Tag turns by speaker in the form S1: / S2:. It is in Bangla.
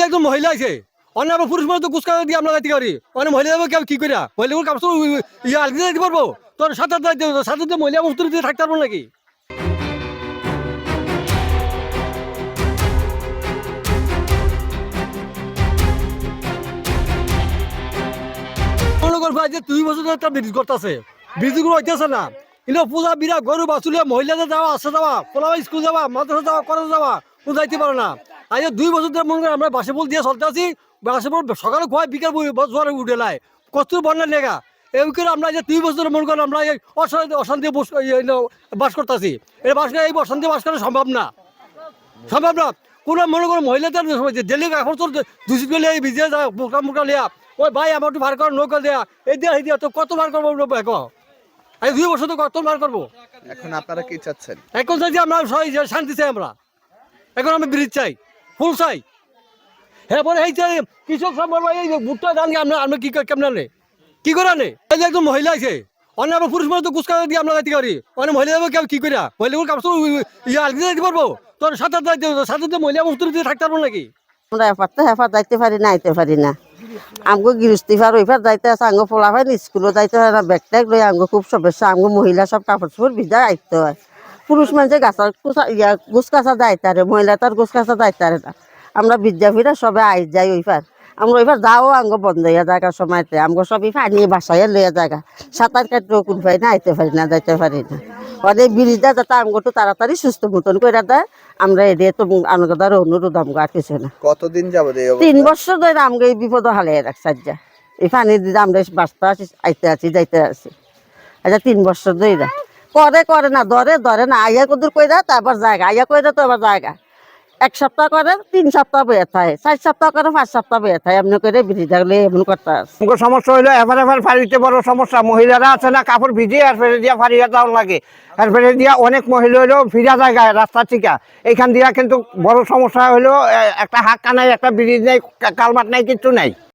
S1: যে একজন মহিলা আছে অন্য আমরা পুরুষ মানুষ তো গুসকা দিয়ে আমরা যাইতে পারি। অনেক মহিলা যাবে কি করিয়া মহিলাগুলো কাপড় ইয়ে আলগি যাইতে পারব? তোর সাথে যাইতে সাথে মহিলা মুক্তি দিয়ে থাকতে পারব নাকি? যে দুই বছর ধরে একটা ব্রিজ করতেছে ব্রিজগুলো হইতেছে না। কিন্তু পূজা বিরা গরু বাছুলিয়া মহিলাদের যাওয়া, আসে যাওয়া পোলা স্কুল যাওয়া, মাদ্রাসা যাওয়া, কলেজ যাওয়া যাইতে পারে না। আজ দুই বছর ধরে মনে করেন আমরা বাসে বল দিয়ে চলতে আছি বাসে বল সকালে খোয়াই বিকাল জোয়ারে উঠে লাই কত বন্যা লেগা এই করে আমরা যে দুই বছর মনে করেন আমরা এই অশান্তি অশান্তি বস- এই- এই বাস করতেছি। এই বাস এই অশান্তি বাস করা সম্ভব না। সম্ভব না। কোনো মনে করো মহিলাদের ডেলি এখন তোর দূষিত করলে এই ভিজে যা মুখা মুখা লিয়া ওই ভাই আমার একটু ভার কর নৌকা দেয়া। এই দিয়া এই দিয়া তো কত বার করব দেখো। এই দুই বছর তো কত বার করব?
S2: এখন আপনারা কি চাচ্ছেন?
S1: এখন যদি আমরা শান্তি চাই আমরা। এখন আমি ব্রিজ চাই। ফুল চাই। হ্যাঁ পরে এই যে কৃষক সম্পর্ক এই ভুট্টা ধান আমরা আমরা কি করে- কেমন আনে? কি করে আনে? এই যে একজন মহিলা আছে, অন্য আমরা পুরুষ মানুষ তো গুসকা দিয়ে আমরা যাইতে পারি অনেক মহিলা যাবে কেউ কি করিয়া মহিলাগুলো কাপড় ইয়ে আলগি যাইতে পারব? তোর সাথে যাইতে সাথে মহিলা মুক্তি দিয়ে থাকতে পারব নাকি?
S3: আমরা এফার তো হেফার যাইতে পারি না, আইতে পারি না। আমগো গৃহস্থী ফার ওইফার যাইতে আছে আঙ্গো পোলা ভাই স্কুলও যাইতে হয় না ব্যাগ ট্যাগ লই আঙ্গো খুব সমস্যা, আমগো মহিলা সব কাপড় চোপড় ভিজা আইতে হয়। পুরুষ মানুষে গাছা কুচা ইয়া গুছ কাছা যাইতে পারে মহিলা তার গুছ কাছা যাইতে পারে না। আমরা ভিজা ফিরা সবে আই যাই ওইফার। আমরা ওইফার যাও আঙ্গো বন্ধ হইয়া জায়গা সময়তে। আমগো সবই পানি বাসায় লইয়া জায়গা সাঁতার কাটলেও কোন পাই না আইতে পারি না যাইতে পারি না। অনেক ব্রিজটা যাতে আমগো তো তাড়াতাড়ি সুস্থ মতন করে দেয় আমরা এড়িয়ে তো আনগদার অনুরোধ আমগো আর কিছু না।
S2: কতদিন এই
S3: তিন বছর ধরে আমাকে এই বিপদ হালিয়ে রাখছে যা এই পানি দিতে আমরা বাঁচতে আছি আইতে আছি যাইতে আছি আচ্ছা তিন বছর ধরে। করে করে না, ধরে ধরে না, আইয়া কদুর কইরা তারপর জায়গা, আইয়া কইরা তো আবার জায়গা। এক সপ্তাহ করে, তিন সপ্তাহ বয়ে থাকে, চার সপ্তাহ করে, পাঁচ সপ্তাহ বয়ে থাকে, এমনি করে বিধি থাকলে এমন করতে
S4: আমাকে সমস্যা হইল এফার এফার ফাড়িতে বড় সমস্যা, মহিলারা আছে না, কাপড় ভিজিয়ে আর ফেলে দিয়া ফাড়িয়া যাওয়ার লাগে। আর ফেলে দিয়া অনেক মহিলা হইল ভিজা জায়গায় রাস্তা ঠিকা। এইখান দিয়া কিন্তু বড় সমস্যা হইল একটা হাক্কা নাই, একটা ব্রিজ নাই কালমাট নাই, কিচ্ছু নাই।